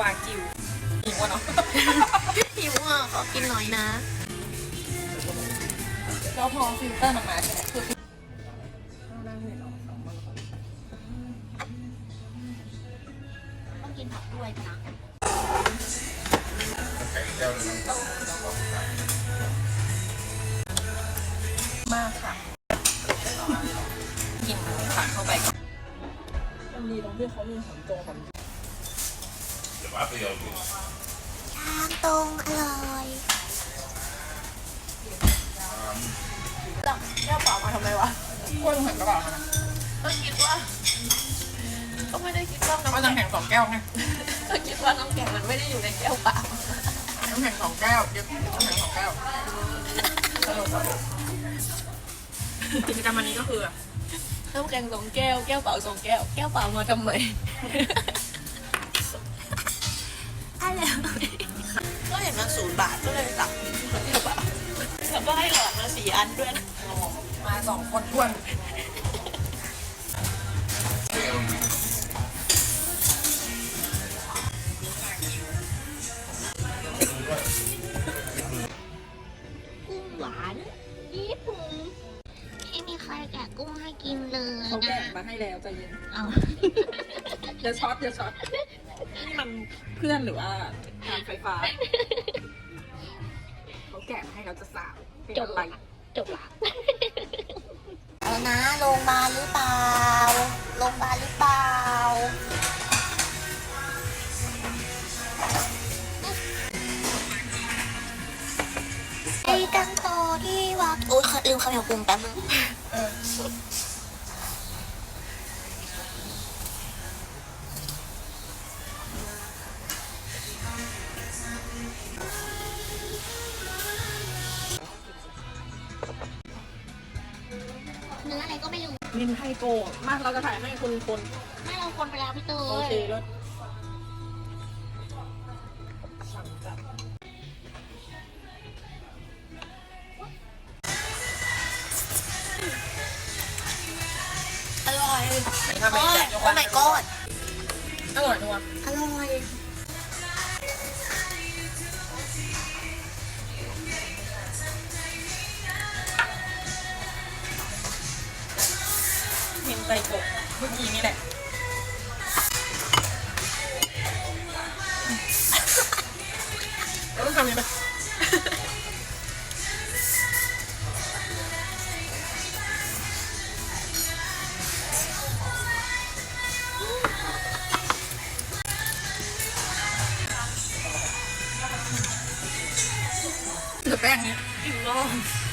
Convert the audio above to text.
วากิวหิวอะเนาะ หิวอะขอกินหน่อยนะ แล้วพอฟิลเตอร์มันมาใช่ไหมคือนั่งเห็นออกสองมือต้องกินผักด้วยนะมากค่ะกินผักเข้าไปก่อนมันดีตรงที่เขามีหอมโจหอม ทางตรงอร่อยจับแก้วเปล่ามาทำไมวะกล้วยเหมือนกระเป๋านะก็คิดว่า ก็ไม่ได้คิดว่าก็น้ำน้ำแข็งสองแก้วไงก็คิดว่าน้ำแข็งมันไม่ได้อยู่ในแก้วเปล่าน้ำแข็งสองแก้วเดี๋ยวน้ำแข็งสองแก้วสรุปสรุปกิจกรรมวันนี้ก็คือ น้ำแข็งสองแก้ว แก้วเปล่าสองแก้ว แก้วเปล่ามาทำไม อะไรก็เห็นมันศูนย์บาทก็เลยสั่งแก้วเปล่าแล้วก็ให้หลอดมาสี่อันด้วยนะมาสองคนท้วน กุ้งหวานญี่ปุ่นไม่มีใครแกะกุ้งให้กินเลยเขาแกะมาให้แล้วใจเย็น เอา เดี๋ยวช็อตเดี๋ยวช็อต นี่มันเพื่อนหรือว่าทางไฟฟ้าเขาแกะมาให้เราจะสาวเป็นอะไรจบละเอานะโรงพยาบาลหรือเปล่าโรงพยาบาลหรือเปล่าไอ้ตังโตที่วัดโอ๊ยลืมคำเหนียวปรุงแป๊บนึง ก็ไม่รู้นินไทโกะมาเราจะถ่ายให้คุณคนไม่เราคนไปแล้วพี่เตโอยเคแล้วสั่งจัดอร่อยไหนทำไมแจกยกโอ้วัน my god อร่อยนัวอร่อย นินไทโกะเมื่อกี้นี่แหละต้องทำยังไงเหลือแป้งนี้อิ่มรอบ